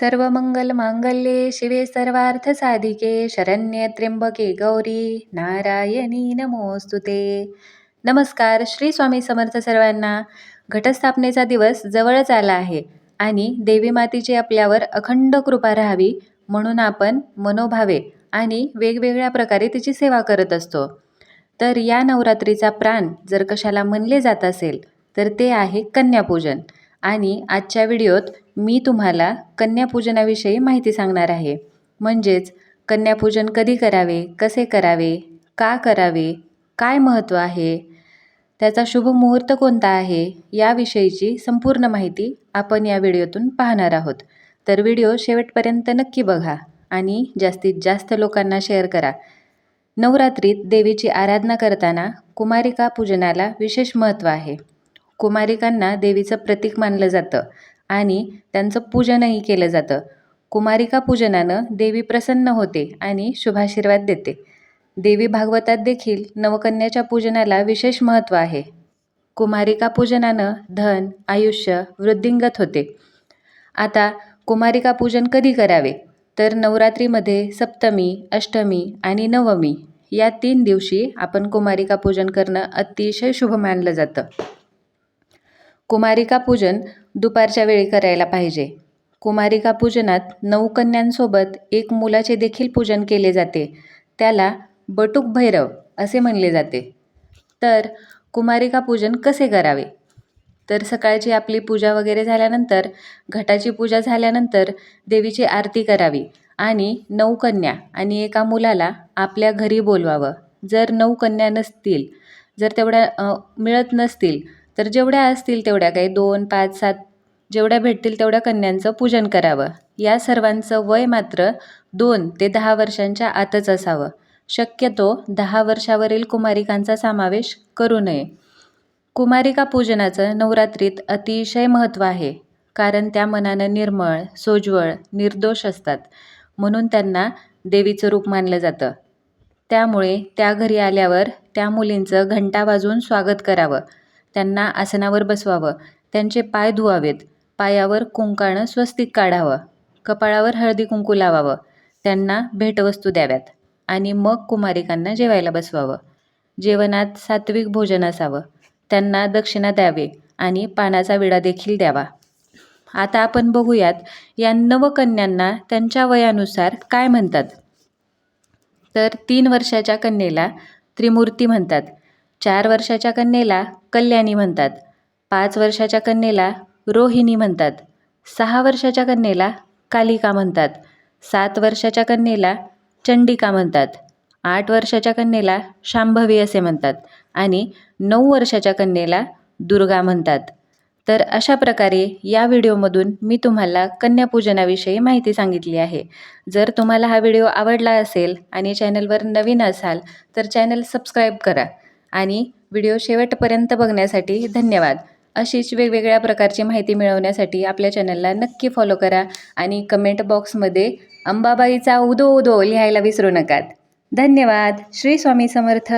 सर्व मंगल मांगल्ये शिवे सर्वार्थ साधिके शरण्ये त्र्यंबके गौरी नारायणी नमोस्तुते नमस्कार श्री स्वामी समर्थ सर्वांना. घटस्थापनेचा दिवस जवळच आला आहे आणि देवी मातीची आपल्यावर अखंड कृपा राहावी म्हणून आपण मनोभावे आणि वेगवेगळ्या प्रकारे तिची सेवा करत असतो. तर या नवरात्रीचा प्राण जर कशाला म्हणले जात असेल तर ते आहे कन्यापूजन. आणि आजच्या व्हिडिओत मी तुम्हाला कन्यापूजनाविषयी माहिती सांगणार आहे. म्हणजेच कन्यापूजन कधी करावे कसे करावे का करावे काय महत्त्व आहे त्याचा शुभ मुहूर्त कोणता आहे याविषयीची संपूर्ण माहिती आपण या व्हिडिओतून पाहणार आहोत. तर व्हिडिओ शेवटपर्यंत नक्की बघा आणि जास्तीत जास्त लोकांना शेअर करा. नवरात्रीत देवीची आराधना करताना कुमारिका पूजनाला विशेष महत्त्व आहे. कुमारिकांना देवीचं प्रतीक मानलं जातं आणि त्यांचं पूजनही केलं जातं. कुमारिका पूजनानं देवी प्रसन्न होते आणि शुभाशीर्वाद देते. देवी भागवतात देखील नवकन्याच्या पूजनाला विशेष महत्त्व आहे. कुमारिका पूजनानं धन आयुष्य वृद्धिंगत होते. आता कुमारिका पूजन कधी करावे? तर नवरात्रीमध्ये सप्तमी अष्टमी आणि नवमी या तीन दिवशी आपण कुमारिका पूजन करणं अतिशय शुभ मानलं जातं. कुमारिका पूजन दुपारच्या वेळी करायला पाहिजे. कुमारिका पूजनात नऊ कन्यांसोबत एक मुलाचे देखील पूजन केले जाते. त्याला बटुक भैरव असे म्हणले जाते. तर कुमारिका पूजन कसे करावे? तर सकाळची आपली पूजा वगैरे झाल्यानंतर घटाची पूजा झाल्यानंतर देवीची आरती करावी आणि नऊ कन्या आणि एका मुलाला आपल्या घरी बोलवावं. जर नऊ कन्या नसतील जर तेवढ्या मिळत नसतील तर जेवढ्या असतील तेवढ्या काही दोन पाच सात जेवढ्या भेटतील तेवढ्या कन्यांचं पूजन करावं. या सर्वांचं वय मात्र दोन ते दहा वर्षांच्या आतच असावं. शक्यतो दहा वर्षावरील कुमारिकांचा समावेश करू नये. कुमारिका पूजनाचं नवरात्रीत अतिशय महत्त्व आहे कारण त्या मनानं निर्मळ सोज्वळ निर्दोष असतात. म्हणून त्यांना देवीचं रूप मानलं जातं. त्यामुळे त्या घरी आल्यावर त्या मुलींचं घंटा वाजवून स्वागत करावं. त्यांना आसनावर बसवावं. त्यांचे पाय धुवावेत. पायावर कुंकाणं स्वस्तिक काढावं. कपाळावर हळदी कुंकू लावावं. त्यांना भेटवस्तू द्याव्यात. आणि मग कुमारिकांना जेवायला बसवावं. जेवणात सात्विक भोजन असावं. त्यांना दक्षिणा द्यावे आणि पानाचा विडा देखील द्यावा. आता आपण बघूयात या नवकन्यांना त्यांच्या वयानुसार काय म्हणतात? तर तीन वर्षाच्या कन्येला त्रिमूर्ती म्हणतात. चार वर्षाच्या कन्येला कल्याणी म्हणतात. पाच वर्षाच्या कन्येला रोहिणी म्हणतात. सहा वर्षाच्या कन्येला कालिका म्हणतात. सात वर्षाच्या कन्येला चंडिका म्हणतात. आठ वर्षाच्या कन्येला शांभवी असे म्हणतात आणि नऊ वर्षाच्या कन्येला दुर्गा म्हणतात. तर अशा प्रकारे या व्हिडिओमधून मी तुम्हाला कन्यापूजनाविषयी माहिती सांगितली आहे. जर तुम्हाला हा व्हिडिओ आवडला असेल आणि चॅनलवर नवीन असाल तर चॅनल सबस्क्राईब करा. आणि व्हिडिओ शेवटपर्यंत बघण्यासाठी धन्यवाद. अशीच वेगवेगळ्या प्रकारची माहिती मिळवण्यासाठी आपल्या चॅनलला नक्की फॉलो करा आणि कमेंट बॉक्समध्ये अंबाबाईचा उदो उदो लिहायला विसरू नका धन्यवाद. श्री स्वामी समर्थ.